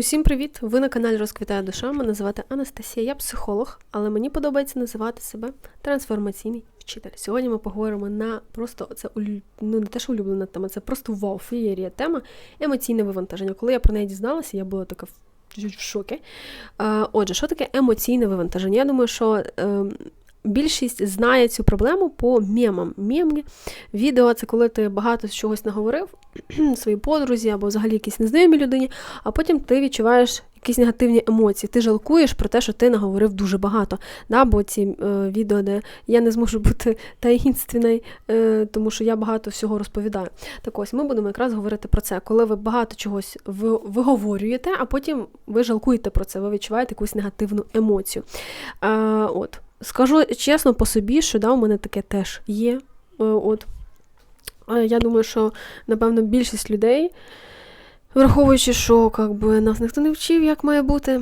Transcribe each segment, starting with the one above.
Усім привіт! Ви на каналі Розквітає душа. Мене звати Анастасія, я психолог, але мені подобається називати себе трансформаційний вчитель. Сьогодні ми поговоримо на просто це ну не те, що улюблена тема, це просто вау, феєрія тема емоційне вивантаження. Коли я про неї дізналася, я була така в шокі. Отже, що таке емоційне вивантаження? Я думаю, що. Більшість знає цю проблему по мемам. Мемні відео це коли ти багато з чогось наговорив своїй подрузі або взагалі якійсь незнайомій людині, а потім ти відчуваєш якісь негативні емоції. Ти жалкуєш про те, що ти наговорив дуже багато. Да? Бо ці е, відео, де я не зможу бути таїнственною, е, тому що я багато всього розповідаю. Так ось ми будемо якраз говорити про це, коли ви багато чогось виговорюєте, а потім ви жалкуєте про це, ви відчуваєте якусь негативну емоцію. Е, от. Скажу чесно по собі, що да, у мене таке теж є. Е, От. Е, Я думаю, що, напевно, більшість людей, враховуючи, що как би, нас ніхто не вчив, як має бути.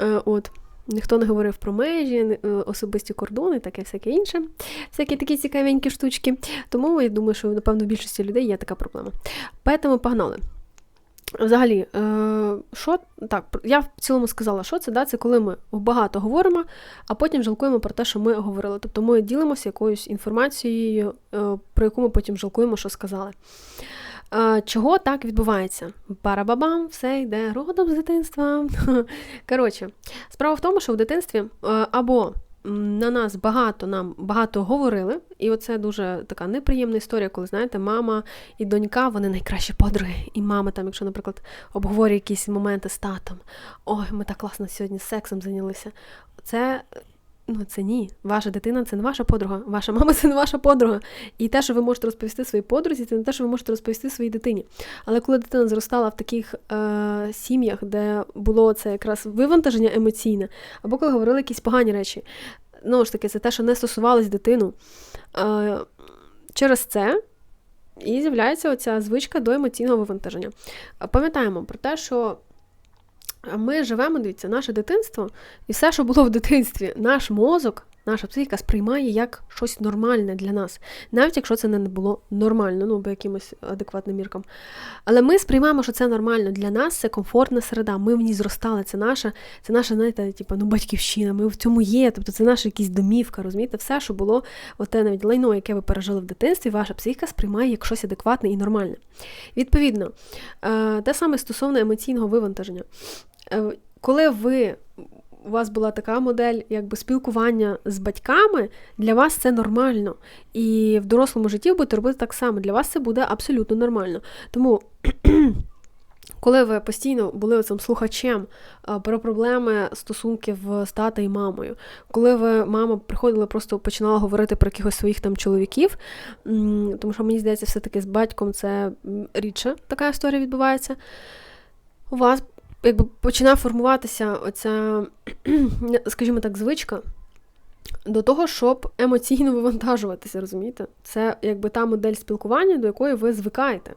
е, От. Ніхто не говорив про межі, особисті кордони, таке всяке інше, всякі такі цікавенькі штучки. Тому я думаю, що, напевно, в більшості людей є така проблема. Поэтому погнали. Взагалі, е, що так, я в цілому сказала, що це, да, це коли ми багато говоримо, а потім жалкуємо про те, що ми говорили. Тобто ми ділимося якоюсь інформацією, е, про яку ми потім жалкуємо, що сказали. Е, Чого так відбувається? Барабабам, все йде родом з дитинства. Коротше, справа в тому, що в дитинстві або на нас багато нам багато говорили, і оце дуже така неприємна історія, коли знаєте, мама і донька вони найкращі подруги. І мама, там, якщо, наприклад, обговорює якісь моменти з татом, ой, ми так класно сьогодні сексом зайнялися. Це. Ну, це ні. Ваша дитина це не ваша подруга, ваша мама це не ваша подруга. І те, що ви можете розповісти своїй подрузі, це не те, що ви можете розповісти своїй дитині. Але коли дитина зростала в таких е, сім'ях, де було це якраз вивантаження емоційне, або коли говорили якісь погані речі, ну ж таки, це те, що не стосувалось дитину. Е, через це і з'являється оця звичка до емоційного вивантаження. Пам'ятаємо про те, що ми живемо, дивіться, наше дитинство, і все, що було в дитинстві, наш мозок, наша психіка сприймає як щось нормальне для нас, навіть якщо це не було нормально, ну, по якимось адекватним міркам. Але ми сприймаємо, що це нормально для нас, це комфортна середа. Ми в ній зростали. Це наша, це наша, знаєте, типу, ну, батьківщина, ми в цьому є. Тобто це наша якась домівка, розумієте, все, що було, оте навіть лайно, яке ви пережили в дитинстві, ваша психіка сприймає як щось адекватне і нормальне. Відповідно, е, те саме стосовно емоційного вивантаження. Е, Коли ви. У вас була така модель, якби спілкування з батьками, для вас це нормально. І в дорослому житті будете робити так само. Для вас це буде абсолютно нормально. Тому, коли ви постійно були цим слухачем про проблеми стосунків з тата і мамою, коли ви, мама, приходила, просто починала говорити про якихось своїх там чоловіків, тому що мені здається, все-таки з батьком це рідше така історія відбувається, у вас якби починає формуватися оця, скажімо так, звичка до того, щоб емоційно вивантажуватися, розумієте? Це якби та модель спілкування, до якої ви звикаєте.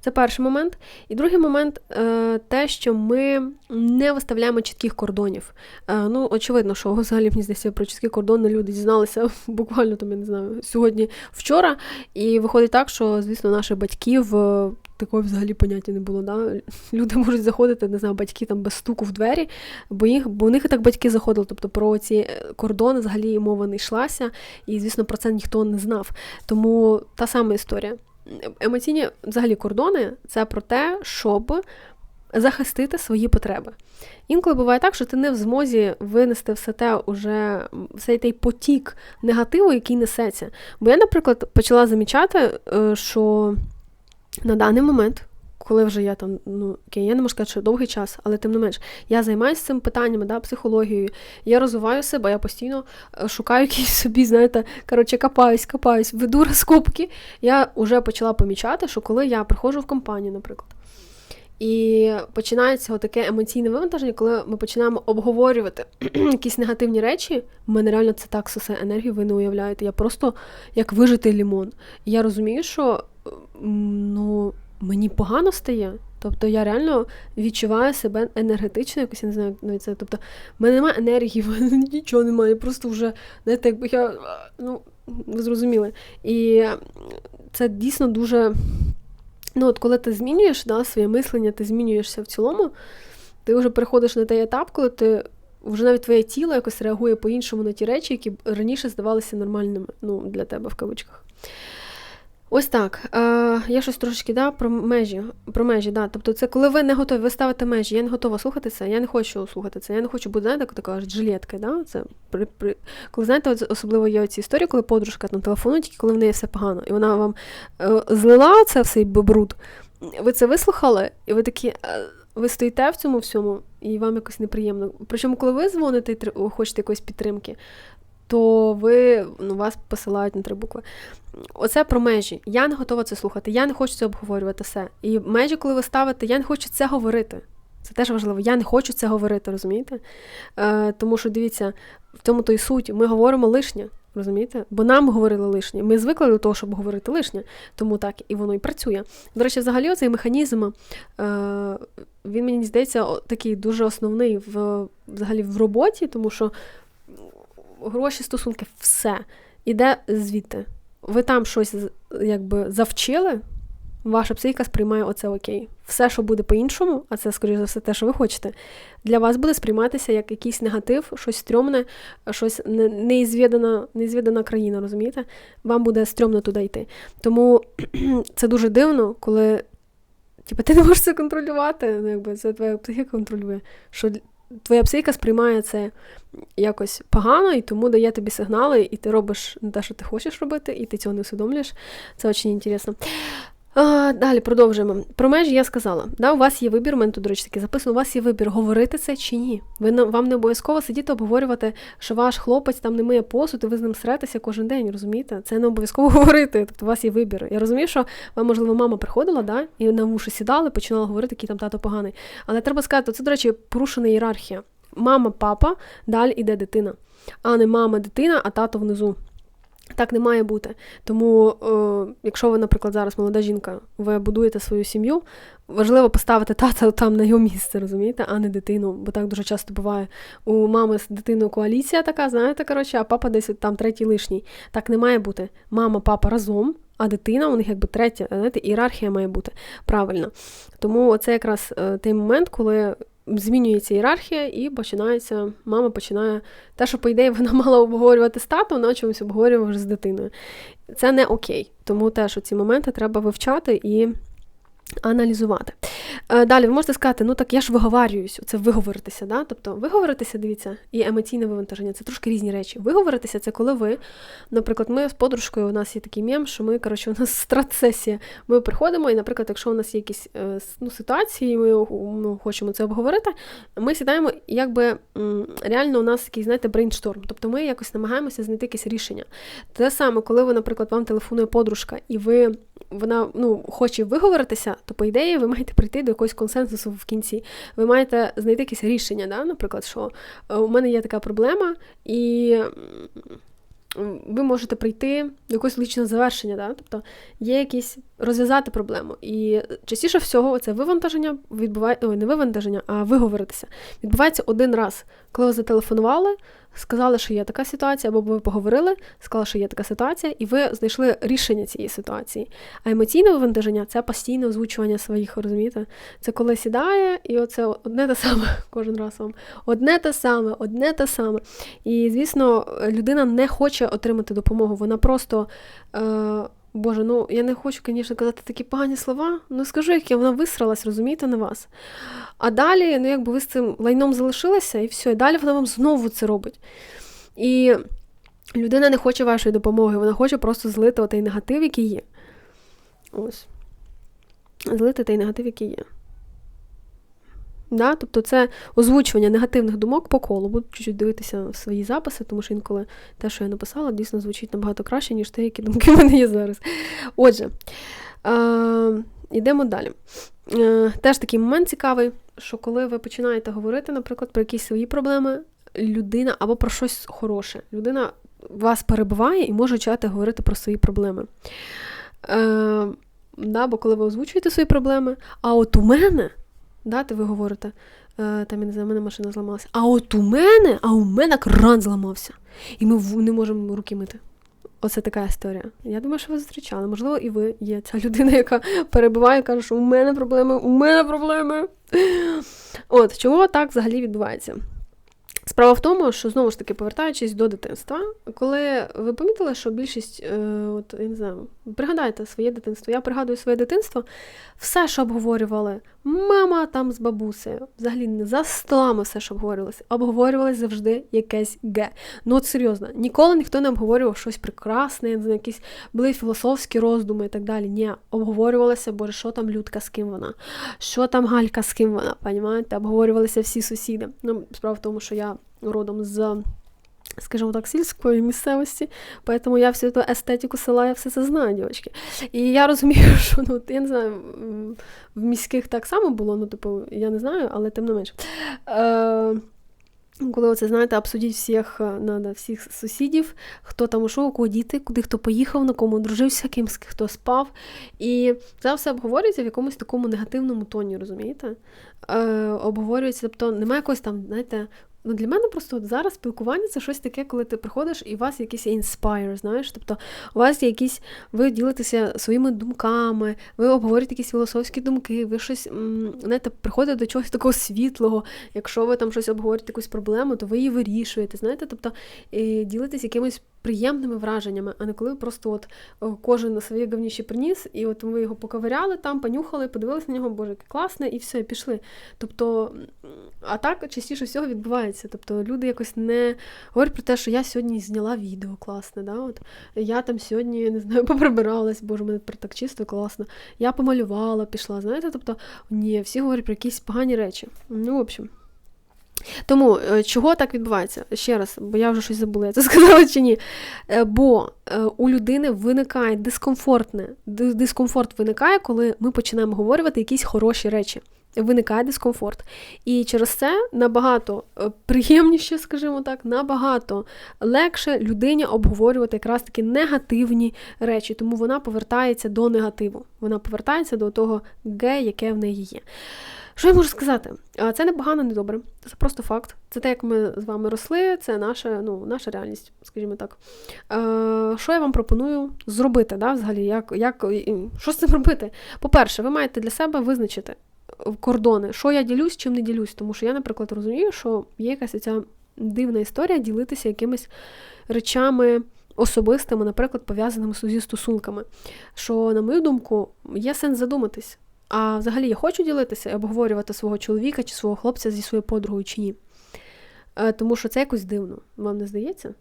Це перший момент. І другий момент е, те, що ми не виставляємо чітких кордонів. Е, ну, очевидно, що взагалі мені здається, про чіткі кордони люди дізналися буквально там, я не знаю, сьогодні, вчора. І виходить так, що, звісно, наших батьків. Такого взагалі поняття не було. Да? Люди можуть заходити, не знаю, батьки там без стуку в двері, бо їх, бо у них і так батьки заходили. Тобто про ці е, кордони взагалі мова не йшлася, і, звісно, про це ніхто не знав. Тому та сама історія. Емоційні взагалі кордони це про те, щоб захистити свої потреби. Інколи буває так, що ти не в змозі винести все те уже все той потік негативу, який несеться. Бо я, наприклад, почала замічати, е, що на даний момент. Коли вже я там, ну окей, я не можу сказати, що довгий час, але тим не менш, я займаюся цим питаннями, да, психологією, я розвиваю себе, я постійно е, шукаю якісь собі, знаєте, коротше, копаюсь, копаюсь, веду розкопки. Я вже почала помічати, що коли я приходжу в компанію, наприклад, і починається таке емоційне вивантаження, коли ми починаємо обговорювати якісь негативні речі, в мене реально це так сосе енергію, ви не уявляєте. Я просто як вижитий лімон. І я розумію, що ну, мені погано стає. Тобто я реально відчуваю себе енергетично, якось я не знаю навіть це. Тобто, в мене немає енергії, нічого немає. Просто вже, знаєте, якби я. Ну, ви зрозуміли. І це дійсно дуже Ну, от коли ти змінюєш да, своє мислення, ти змінюєшся в цілому, ти вже переходиш на той етап, коли ти вже навіть твоє тіло якось реагує по-іншому на ті речі, які раніше здавалися нормальними ну, для тебе в кавичках. Ось так. Е, Я щось трошки да, про межі. Про межі, да. Тобто, це коли ви не готові, ви ставите межі. Я не готова слухати це, я не хочу слухати це, я не хочу бути, знаєте, як кажуть, жилетки. Да? Це при, при... Коли знаєте, особливо є ці історії, коли подружка на телефону, тільки коли в неї все погано, і вона вам е, злила це все бруд. Ви це вислухали, і ви такі. Е, ви стоїте в цьому всьому, і вам якось неприємно. Причому, коли ви дзвоните і хочете якоїсь підтримки, то ви ну, вас посилають на три букви. Оце про межі. Я не готова це слухати, я не хочу це обговорювати все. І межі, коли ви ставите, я не хочу це говорити. Це теж важливо. Я не хочу це говорити, розумієте? Е, Тому що дивіться, в тому то й суть. Ми говоримо лишнє, розумієте? Бо нам говорили лишнє. Ми звикли до того, щоб говорити лишнє, тому так і воно і працює. До речі, взагалі, цей механізм, е, він мені здається, такий дуже основний в взагалі в роботі, тому що гроші, стосунки, все іде звідти. Ви там щось якби завчили, ваша психіка сприймає оце окей. Все, що буде по-іншому, а це, скоріш за все, те, що ви хочете, для вас буде сприйматися як якийсь негатив, щось стрьомне, щось неізвідана, неізвідана країна, розумієте? Вам буде стрьомно туди йти. Тому це дуже дивно, коли типу, ти не можеш це контролювати, ну, якби це твоя психіка контролює. що твоя психіка сприймає це якось погано, і тому дає тобі сигнали, і ти робиш те, що ти хочеш робити, і ти цього не усвідомлюєш. Це дуже інтересно. Далі продовжуємо. Про межі я сказала. Да, У вас є вибір, у мене тут, до речі, таки записано, у вас є вибір, говорити це чи ні. Ви Вам не обов'язково сидіти обговорювати, що ваш хлопець там не миє посуд, і ви з ним сретеся кожен день, розумієте? Це не обов'язково говорити. Тобто у вас є вибір. Я розумію, що вам, можливо, мама приходила, да, і на вуші сідали, починала говорити, який там тато поганий. Але треба сказати, це, до речі, порушена ієрархія. Мама, папа, далі йде дитина. А не мама, дитина, а тато внизу. Так не має бути. Тому, е, якщо ви, наприклад, зараз молода жінка, ви будуєте свою сім'ю, важливо поставити тата там на його місце, розумієте, а не дитину. Бо так дуже часто буває. У мами з дитиною коаліція така, знаєте, коротше, а папа десь там третій лишній. Так не має бути. Мама, папа разом. А дитина у них якби третя, знаєте, ієрархія має бути правильно. Тому це якраз е, той момент, коли змінюється ієрархія, і починається, мама починає те, що, по ідеї, вона мала обговорювати з татом, вона чомусь обговорювала вже з дитиною. Це не окей. Тому теж ці моменти треба вивчати і аналізувати. Е, далі ви можете сказати, ну так я ж виговарююсь, це виговоритися. Да? Тобто виговоритися, дивіться, і емоційне вивантаження це трошки різні речі. Виговоритися це коли ви, наприклад, ми з подружкою, у нас є такий мєм, що ми, коротше, у нас страт-сесія. Ми приходимо, і, наприклад, якщо у нас є якісь е, ну, ситуації, ми ну, хочемо це обговорити, ми сідаємо, якби реально у нас якийсь, знаєте, брейншторм. Тобто ми якось намагаємося знайти якесь рішення. Те саме, коли ви, наприклад, вам телефонує подружка, і ви вона ну, хоче виговоритися, то по ідеї ви маєте прийти до якогось консенсусу в кінці. Ви маєте знайти якесь рішення. Да? Наприклад, що е, у мене є така проблема, і ви можете прийти до якогось логічного завершення. Да? Тобто є якісь розв'язати проблему. І частіше всього це вивантаження відбувається, ой, не вивантаження, а виговоритися. Відбувається один раз, коли ви зателефонували сказали, що є така ситуація, або ви поговорили, сказали, що є така ситуація, і ви знайшли рішення цієї ситуації. А емоційне вивантаження це постійне озвучування своїх, розумієте? Це коли сідає, і оце одне те саме кожен раз вам. Одне те саме, одне те саме. І, звісно, людина не хоче отримати допомогу. Вона просто. Е- Боже, ну я не хочу, звісно, казати такі погані слова. Ну скажу, як я вона висралась, розумієте, на вас. А далі, ну якби ви з цим лайном залишилися, і все, і далі вона вам знову це робить. І людина не хоче вашої допомоги, вона хоче просто злити отей негатив, який є. Ось. Злити той негатив, який є. Да? Тобто це озвучування негативних думок по колу. Буду чуть-чуть дивитися свої записи, тому що інколи те, що я написала, дійсно звучить набагато краще, ніж те, які думки в мене є зараз. Отже, е- йдемо далі. Е- Теж такий момент цікавий, що коли ви починаєте говорити, наприклад, про якісь свої проблеми, людина або про щось хороше, людина вас перебуває і може почати говорити про свої проблеми. Е- да, Бо коли ви озвучуєте свої проблеми, а от у мене дати, ви говорите, е, там я не знаю, мене машина зламалася. А от у мене, а у мене кран зламався. І ми не можемо руки мити. Оце така історія. Я думаю, що ви зустрічали. Можливо, і ви є ця людина, яка перебуває і каже, що у мене проблеми, у мене проблеми. От, чому так взагалі відбувається? Справа в тому, що знову ж таки, повертаючись до дитинства, коли ви помітили, що більшість, е, от я не знаю, пригадайте своє дитинство. Я пригадую своє дитинство, все, що обговорювали, мама там з бабусею, взагалі не за столами все, що обговорювалося, обговорювалося завжди якесь ге. Ну от серйозно, ніколи ніхто не обговорював щось прекрасне, не знаю, якісь були філософські роздуми і так далі. Ні, обговорювалося, боже, що там Людка, з ким вона, що там Галька, з ким вона, понімаєте? Обговорювалися всі сусіди. Ну, справа в тому, що я родом з. Скажімо так, сільської місцевості, поэтому я всю эту естетику села, я все це знаю, дівчатки. І я розумію, що ну, я не знаю, в міських так само було, ну, типу, я не знаю, але тим не менш. Е, коли оце, знаєте, обсудіть всіх надо, всіх сусідів, хто там ушов, у кого діти, куди хто поїхав, на кому дружився, ким хто спав. І це все обговорюється в якомусь такому негативному тоні, розумієте? Е, Обговорюється, тобто немає якогось там, знаєте, Ну, Для мене просто от зараз спілкування це щось таке, коли ти приходиш і у вас якийсь інспайр, знаєш. Тобто у вас якісь, ви ділитеся своїми думками, ви обговорюєте якісь філософські думки, ви щось знаєте, приходите до чогось такого світлого. Якщо ви там щось обговорюєте, якусь проблему, то ви її вирішуєте. знаєте, тобто ділитесь якимось приємними враженнями, а не коли просто от кожен на своє говніще приніс, і от ви його поковиряли там, понюхали, подивилися на нього, боже, яке класне, і все, пішли. Тобто, а так частіше всього відбувається. Тобто люди якось не говорять про те, що я сьогодні зняла відео класне. да, от Я там сьогодні не знаю, поприбиралась, боже, мене так чисто, класно. Я помалювала, пішла. Знаєте, тобто, ні, всі говорять про якісь погані речі. Ну, в общем. Тому е, чого так відбувається? Ще раз, бо я вже щось забула, я це сказала чи ні. Е, бо е, у людини виникає дискомфортне, дискомфорт виникає, коли ми починаємо говорити якісь хороші речі. Виникає дискомфорт. І через це набагато приємніше, скажімо так, набагато легше людині обговорювати якраз такі негативні речі, тому вона повертається до негативу. Вона повертається до того ге, яке в неї є. Що я можу сказати? Це не погано, не добре. Це просто факт. Це те, як ми з вами росли, це наша ну, наша реальність, скажімо так. Що я вам пропоную зробити? да, взагалі? Як, як, Що з цим робити? По-перше, ви маєте для себе визначити кордони, що я ділюсь, чим не ділюсь. Тому що я, наприклад, розумію, що є якась ця дивна історія ділитися якимись речами. Особистими, наприклад, пов'язаними зі стосунками. Що, на мою думку, є сенс задуматись, а взагалі я хочу ділитися і обговорювати свого чоловіка чи свого хлопця зі своєю подругою чи ні. Е, тому що це якось дивно. Вам не здається?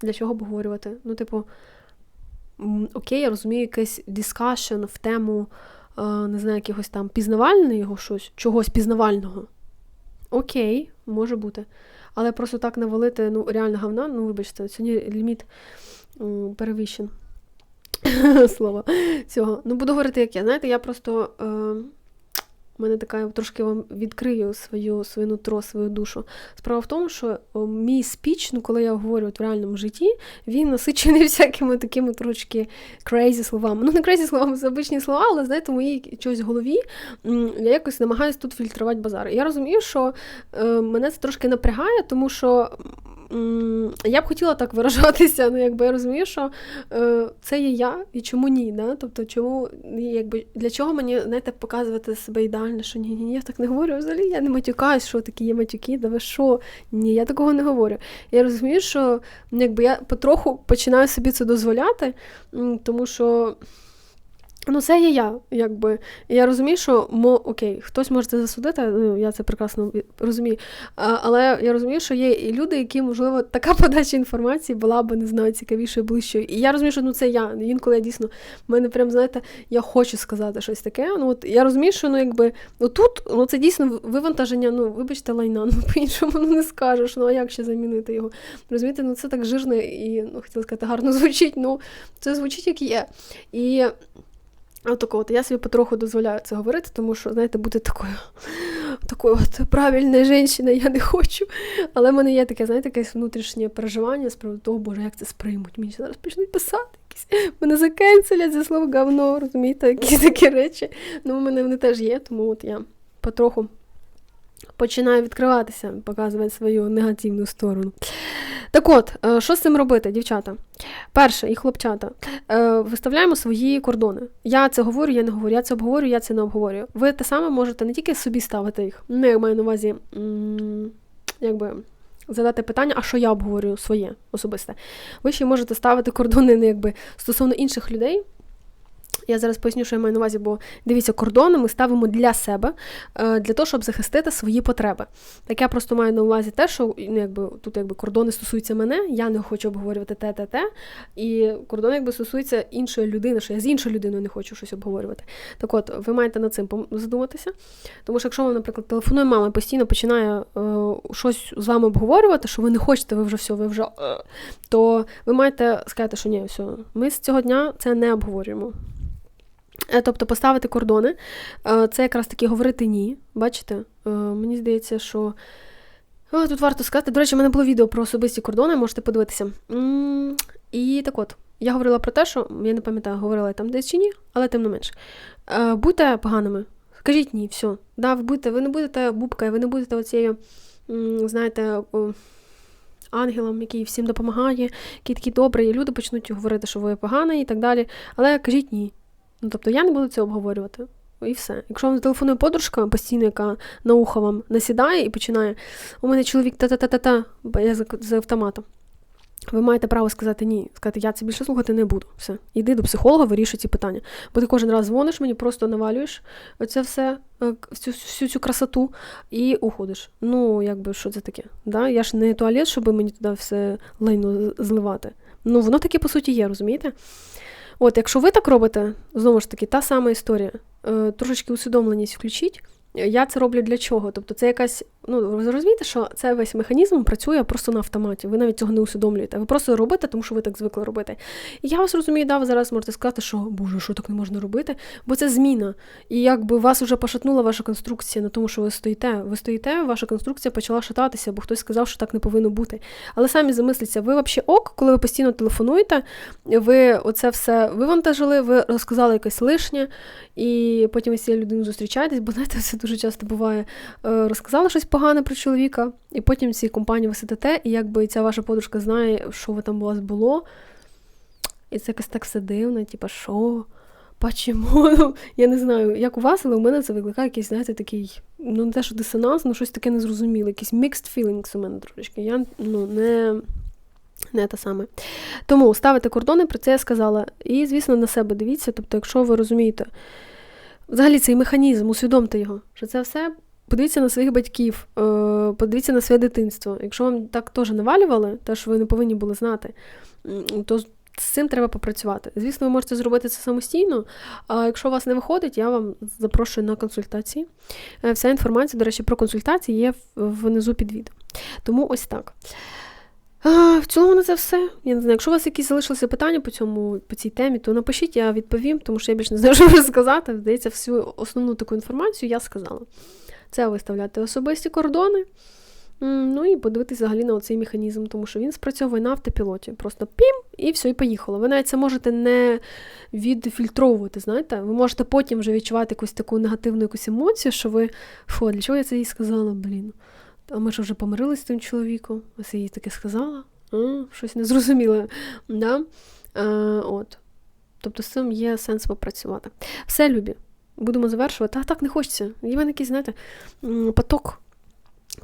Для чого обговорювати? Ну, типу, окей, я розумію, якийсь дискашн в тему, е, не знаю, якогось там пізнавального щось, чогось пізнавального. Окей, може бути. Але просто так навалити, ну, реально говна, ну, вибачте, сьогодні ліміт перевищен. Слово цього. Ну, буду говорити, як я. Знаєте, я просто. Е, у мене така трошки вам відкрию свою своє нутро, свою душу. Справа в тому, що мій спіч, ну коли я говорю в реальному житті, він насичений всякими такими трошки крейзі словами. Ну, не крейзі словами, це обичні слова, але знаєте, в моїй чогось голові я якось намагаюся тут фільтрувати базар. Я розумію, що е, мене це трошки напрягає, тому що я б хотіла так виражатися, ну якби я розумію, що е, це є я і чому ні. Да? Тобто, чому якби для чого мені знаєте, показувати себе ідеально, що ні, ні, ні, я так не говорю. Взагалі я не матюкаюсь, що такі є матюки, да ви що? Ні, я такого не говорю. Я розумію, що ну, якби я потроху починаю собі це дозволяти, тому що. Ну, це є я, якби. Я розумію, що мо, окей, хтось може це засудити, ну я це прекрасно розумію. А, Але я розумію, що є і люди, які, можливо, така подача інформації була б, не знаю, цікавішою, ближчою. І я розумію, що ну це я. Інколи я дійсно в мене прям, знаєте, я хочу сказати щось таке. Ну от я розумію, що ну якби ну тут ну це дійсно вивантаження, ну, вибачте, лайна, ну по-іншому ну, не скажеш, ну а як ще замінити його? Розумієте, ну це так жирно і ну, хотіла сказати, гарно звучить, ну це звучить як є. І. Отако, от я собі потроху дозволяю це говорити, тому що, знаєте, бути такою такою от правильною жінкою я не хочу. Але в мене є таке, знаєте, якесь внутрішнє переживання з приводу того, боже, як це сприймуть. Мені зараз почнуть писати якісь. Мене закенселять за слово говно, розумієте, якісь такі речі. Ну, в мене вони теж є, тому от я потроху починає відкриватися, показувати свою негативну сторону. Так от, е, що з цим робити, дівчата? Перше, і хлопчата, е, виставляємо свої кордони. Я це говорю, я не говорю, я це обговорю, я це не обговорюю. Ви те саме можете не тільки собі ставити їх, ну, я маю на увазі, якби. Задати питання, а що я обговорюю своє особисте. Ви ще можете ставити кордони не якби стосовно інших людей, я зараз поясню, що я маю на увазі, бо дивіться, кордони ми ставимо для себе, е, для того, щоб захистити свої потреби. Так я просто маю на увазі те, що ну, якби, тут якби кордони стосуються мене, я не хочу обговорювати те, те, те. І кордони якби стосуються іншої людини, що я з іншою людиною не хочу щось обговорювати. Так от, ви маєте над цим задуматися. Тому що, якщо вам, наприклад, телефонує мама постійно починає е, щось з вами обговорювати, що ви не хочете, ви вже все, ви вже. Е, то ви маєте сказати, що ні, все, ми з цього дня це не обговорюємо. Е, тобто поставити кордони, е, це якраз таки говорити ні. Бачите? Е, мені здається, що тут варто сказати, до речі, в мене було відео про особисті кордони, можете подивитися. І так от, я говорила про те, що я не пам'ятаю, говорила я там десь чи ні, але тим не менш. Будьте поганими, скажіть ні, все. Да, ви будете, ви не будете бубкою, ви не будете оцією, знаєте, ангелом, який всім допомагає, який такий добрий, і люди почнуть говорити, що ви поганий і так далі. Але кажіть ні. Ну, тобто я не буду це обговорювати. І все. Якщо вам телефонує подружка постійно, яка на ухо вам насідає і починає, у мене чоловік та-та-та-та-та, я з автоматом. Ви маєте право сказати ні, сказати, я це більше слухати не буду. Все. Іди до психолога, вирішуй ці питання. Бо ти кожен раз дзвониш, мені просто навалюєш оце все, е, всю всю цю красоту і уходиш. Ну, якби що це таке? Да? Я ж не туалет, щоб мені туди все лайно зливати. Ну, воно таке, по суті, є, розумієте? От, якщо ви так робите, знову ж таки, та сама історія. Е, трошечки усвідомленість включіть. Я це роблю для чого? Тобто це якась, ну розумієте, що це весь механізм працює просто на автоматі. Ви навіть цього не усвідомлюєте. Ви просто робите, тому що ви так звикли робити. І я вас розумію, да, ви зараз можете сказати, що Боже, що так не можна робити? Бо це зміна. І якби вас вже пошатнула ваша конструкція на тому, що ви стоїте. Ви стоїте, ваша конструкція почала шататися, бо хтось сказав, що так не повинно бути. Але самі замисліться, ви взагалі ок, коли ви постійно телефонуєте, ви оце все вивантажили, ви розказали якесь лишнє, і потім ви цією людиною зустрічаєтесь, бо знаєте, це дуже часто буває. Е, розказала щось погане про чоловіка, і потім в цій компанії ви сидите, і якби ця ваша подружка знає, що ви там у вас було. І це якось так все дивно, типа, що? Почому? Я не знаю, як у вас, але у мене це викликає якийсь, знаєте, такий, ну не те, що дисонанс, ну щось таке незрозуміле, якийсь mixed feelings у мене трошечки. Я ну, не не те саме. Тому ставити кордони, про це я сказала. І, звісно, на себе дивіться. Тобто, якщо ви розумієте, взагалі цей механізм, усвідомте його, що це все. Подивіться на своїх батьків, е, подивіться на своє дитинство. Якщо вам так теж навалювали, те, що ви не повинні були знати, то з цим треба попрацювати. Звісно, ви можете зробити це самостійно. А якщо у вас не виходить, я вам запрошую на консультації. Е, вся інформація, до речі, про консультації є внизу під відео. Тому ось так. В цілому на це все. Я не знаю, якщо у вас якісь залишилися питання по цьому, по цій темі, то напишіть, я відповім, тому що я більше не знаю, що розказати. Здається, всю основну таку інформацію я сказала. Це виставляти особисті кордони. Ну і подивитися взагалі на цей механізм, тому що він спрацьовує на автопілоті. Просто пім, і все, і поїхало. Ви навіть це можете не відфільтровувати, знаєте, ви можете потім вже відчувати якусь таку негативну якусь емоцію, що ви фу, для чого я це їй сказала, блін. А ми ж вже помирилися з тим чоловіком, ось я їй таке сказала. А, щось незрозуміле. Да? А, от. Тобто з цим є сенс попрацювати. Все, любі. Будемо завершувати. А так не хочеться. Є в мене якийсь, знаєте, поток.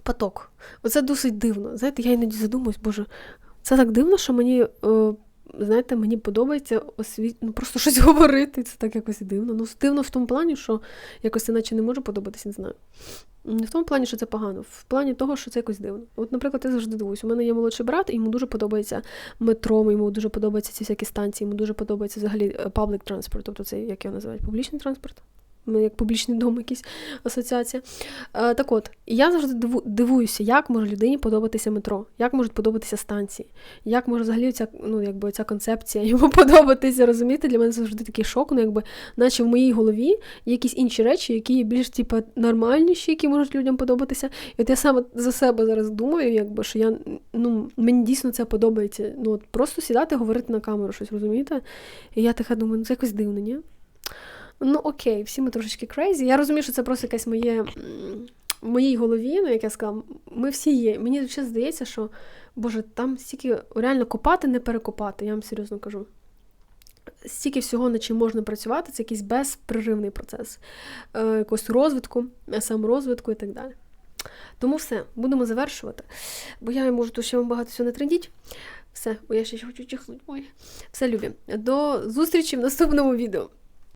Поток. Оце досить дивно. Знаєте, я іноді задумуюсь, боже, це так дивно, що мені е, знаєте, мені подобається освіт... ну, просто щось говорити. Це так якось дивно. Ну, дивно в тому плані, що якось іначе не може подобатися, не знаю. Не в тому плані, що це погано, в плані того, що це якось дивно. От, наприклад, я завжди дивуюсь. У мене є молодший брат, і йому дуже подобається метро, йому дуже подобаються ці всякі станції, йому дуже подобається взагалі е, public transport, тобто це як його називають, публічний транспорт ми як публічний дом, якийсь асоціація. Е, так от, я завжди дивуюся, як може людині подобатися метро, як можуть подобатися станції, як може взагалі ця, ну, якби, ця концепція йому подобатися. Розумієте, для мене це завжди такий шок, ну, якби, наче в моїй голові є якісь інші речі, які є більш типу, нормальніші, які можуть людям подобатися. І от я саме за себе зараз думаю, якби, що я, ну, мені дійсно це подобається. Ну, от Просто сідати, говорити на камеру щось, розумієте? І я така думаю, ну це якось дивно, ні? Ну, окей, всі ми трошечки крейзі. Я розумію, що це просто якесь моє в моїй голові, ну як я сказала, ми всі є. Мені ще здається, що Боже, там стільки реально копати, не перекопати, я вам серйозно кажу. Стільки всього, над чим можна працювати, це якийсь безпреривний процес е, якогось розвитку, саморозвитку і так далі. Тому все, будемо завершувати. Бо я можу тут ще вам багато всього натрендіть. Все, бо я ще хочу чихнути. Все, любі. До зустрічі в наступному відео.